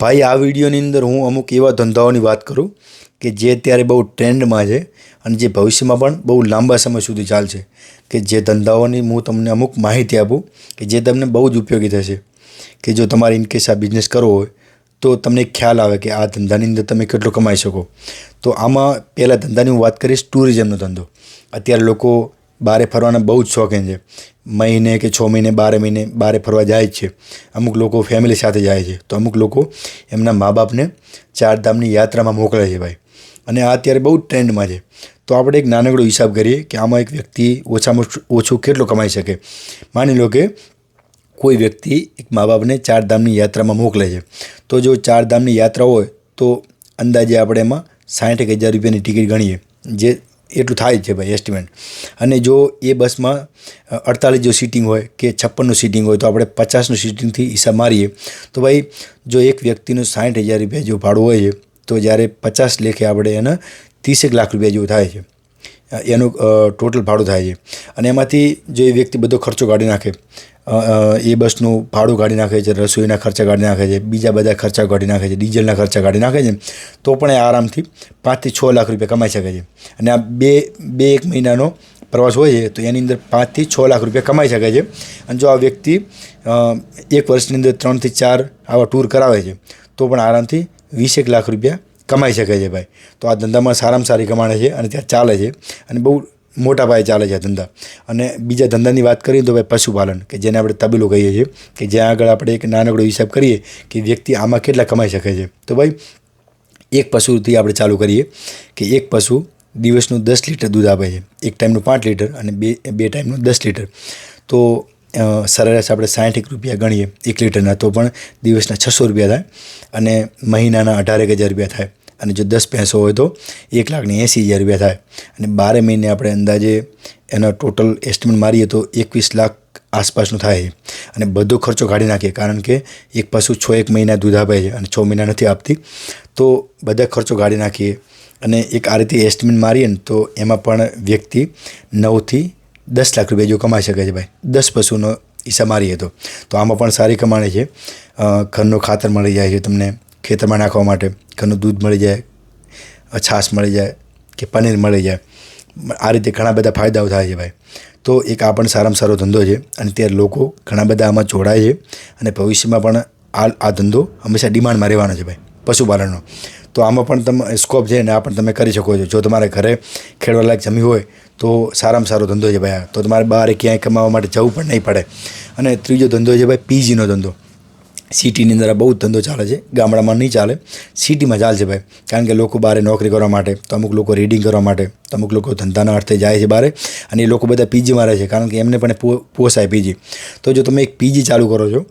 ભાઈ, આ વિડીયોની અંદર હું અમુક એવા ધંધાઓની વાત કરું કે જે અત્યારે બહુ ટ્રેન્ડમાં છે અને જે ભવિષ્યમાં પણ બહુ લાંબા સમય સુધી ચાલશે. કે જે ધંધાઓની હું તમને અમુક માહિતી આપું કે જે તમને બહુ જ ઉપયોગી થશે. કે જો તમારે ઇનકેસ આ બિઝનેસ કરવો હોય, તો તમને ખ્યાલ આવે કે આ ધંધાની અંદર તમે કેટલો કમાઈ શકો. તો આમાં પહેલાં ધંધાની હું વાત કરીશ ટુરિઝમનો ધંધો. અત્યારે લોકો બારે ફરવાના બહુ જ શોખીન છે. મહિને કે છ મહિને, બારે મહિને બારે ફરવા જાય જ છે. અમુક લોકો ફેમિલી સાથે જાય છે. તો અમુક લોકો એમના મા બાપને ચારધામની યાત્રામાં મોકલે છે ભાઈ. અને આ અત્યારે બહુ ટ્રેન્ડમાં છે. તો આપણે એક નાનકડો હિસાબ કરીએ કે આમાં એક વ્યક્તિ ઓછામાં ઓછું કેટલો કમાઈ શકે. માની લો કે કોઈ વ્યક્તિ એક મા બાપને ચારધામની યાત્રામાં મોકલે છે. તો જો ચારધામની યાત્રા હોય તો અંદાજે આપણે એમાં સાઠ એક હજાર રૂપિયાની ટિકિટ ગણીએ. જે એટલું થાય છે ભાઈ એસ્ટિમેટ અને જો એ બસમાં અડતાલીસ જો સીટિંગ હોય કે છપ્પનનું સીટિંગ હોય તો આપણે પચાસનું સીટિંગથી હિસાબ મારીએ. તો ભાઈ, જો એક વ્યક્તિનું સાઠ હજાર રૂપિયા જો ભાડું હોય છે, તો જ્યારે પચાસ લેખે આપણે એને ત્રીસેક લાખ રૂપિયા જેવું થાય છે. એનું ટોટલ ભાડું થાય છે. અને એમાંથી જો વ્યક્તિ બધો ખર્ચો કાઢી નાખે એ બસનું ભાડું કાઢી નાખે છે, રસોઈના ખર્ચા કાઢી નાખે છે, બીજા બધા ખર્ચા કાઢી નાખે છે, ડીઝલના ખર્ચા કાઢી નાખે છે, તો પણ એ આરામથી પાંચથી છ લાખ રૂપિયા કમાઈ શકે છે. અને આ બે બે એક મહિનાનો પ્રવાસ હોય છે, તો એની અંદર પાંચથી છ લાખ રૂપિયા કમાઈ શકે છે. અને જો આ વ્યક્તિ એક વર્ષની અંદર ત્રણથી ચાર આવા ટૂર કરાવે છે, તો પણ આરામથી વીસેક લાખ રૂપિયા કમાઈ શકે છે ભાઈ. તો આ ધંધામાં સારામાં સારી કમાણે છે અને ત્યાં ચાલે છે અને બહુ મોટા પાયે ચાલે છે આ ધંધા. અને બીજા ધંધાની વાત કરીએ તો ભાઈ પશુપાલન, કે જેને આપણે તબેલો કહીએ છીએ, કે જ્યાં આગળ આપણે એક નાનકડો હિસાબ કરીએ, કે વ્યક્તિ આમાં કેટલા કમાઈ શકે છે. તો ભાઈ, એક પશુથી આપણે ચાલુ કરીએ, કે એક પશુ દિવસનું દસ લીટર દૂધ આપે છે. એક ટાઈમનું પાંચ લીટર અને બે બે ટાઈમનું દસ લીટર. તો સરેરાશ આપણે સાઠ રૂપિયા ગણીએ એક લીટરના, તો પણ દિવસના છસો રૂપિયા થાય અને મહિનાના અઢારેક હજાર રૂપિયા થાય. અને જો દસ ભેંસો હોય તો એક લાખની એંસી હજાર રૂપિયા થાય. અને બારે મહિને આપણે અંદાજે એનો ટોટલ એસ્ટિમેટ મારીએ તો એકવીસ લાખ આસપાસનું થાય. અને બધો ખર્ચો કાઢી નાખીએ, કારણ કે એક પશુ છ એક મહિના દૂધ આપે છે અને છ મહિના નથી આપતી. તો બધા ખર્ચો કાઢી નાખીએ. અને એક આ રીતે એસ્ટિમેટ મારીએ ને તો એમાં પણ વ્યક્તિ નવથી દસ લાખ રૂપિયા જો કમાઈ શકે છે ભાઈ. દસ પશુનો હિસ્સા મારીએ તો. આમાં પણ સારી કમાણી છે. ઘરનું ખાતર મળી જાય છે તમને. ખેતરમાં નાખવા માટે ઘરનું દૂધ મળી જાય, છાશ મળી જાય કે પનીર મળી જાય. આ રીતે ઘણા બધા ફાયદાઓ થાય છે ભાઈ. તો એક આ પણ સારામાં સારો ધંધો છે અને ત્યારે લોકો ઘણા બધા આમાં જોડાય છે અને ભવિષ્યમાં પણ આ આ ધંધો હંમેશા ડિમાન્ડમાં રહેવાનો છે ભાઈ, પશુપાલનનો. તો આમાં પણ તમે સ્કોપ છે ને આ પણ તમે કરી શકો છો. જો તમારે ઘરે ખેડવા લાયક જમી હોય તો સારામાં સારો ધંધો છે ભાઈ તો તમારે બહાર ક્યાંય કમાવા માટે જવું પણ નહીં પડે. અને ત્રીજો ધંધો છે ભાઈ પીજીનો ધંધો. સિટીની અંદર બહુ જ ધંધો ચાલે છે. ગામડામાં નહીં ચાલે. સિટીમાં ચાલશે ભાઈ. કારણ કે લોકો બહાર નોકરી કરવા માટે, તો અમુક લોકો રીડિંગ કરવા માટે, તો અમુક લોકો ધંધાના અર્થે જાય છે બહાર અને એ લોકો બધા પીજીમાં રહે છે. કારણ કે એમને પણ પોસાય પીજી. તો જો તમે એક પીજી ચાલુ કરો છો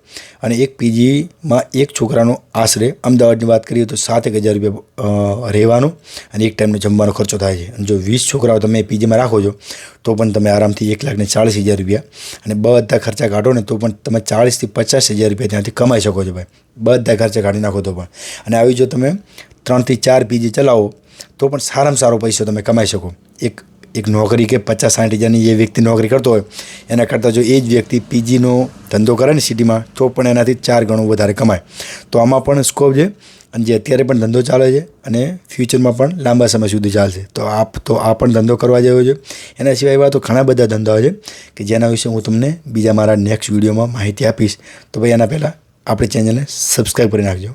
અને એક પીજીમાં એક છોકરાનો આશરે, અમદાવાદની વાત કરીએ તો સાત એક હજાર રૂપિયા રહેવાનો અને એક ટાઈમનો જમવાનો ખર્ચો થાય છે. અને જો વીસ છોકરાઓ તમે પીજીમાં રાખો છો તો પણ તમે આરામથી એક લાખને ચાળીસ હજાર રૂપિયા અને બધા ખર્ચા કાઢો ને તો પણ તમે ચાળીસથી પચાસ હજાર રૂપિયા ત્યાંથી કમાઈ શકો છો ભાઈ. બધા ખર્ચા કાઢી નાખો તો પણ. અને આવી જો તમે ત્રણથી ચાર પીજી ચલાવો, તો પણ સારામાં સારો પૈસો તમે કમાઈ શકો. એક એક નોકરી કે પચાસ સાઠ હજારની જે વ્યક્તિ નોકરી કરતો હોય, એના કરતાં જો એ જ વ્યક્તિ પીજીનો ધંધો કરે ને સિટીમાં તો પણ એનાથી ચાર ગણું વધારે કમાય. તો આમાં પણ સ્કોપ છે અને જે અત્યારે પણ ધંધો ચાલે છે અને ફ્યુચરમાં પણ લાંબા સમય સુધી ચાલશે. તો આ તો આ પણ ધંધો કરવા જેવો છે. એના સિવાય એવા તો ઘણા બધા ધંધાઓ છે કે જેના વિશે હું તમને બીજા મારા નેક્સ્ટ વિડીયોમાં માહિતી આપીશ. તો ભાઈ એના પહેલાં આપણી ચેનલને સબસ્ક્રાઈબ કરી નાખજો.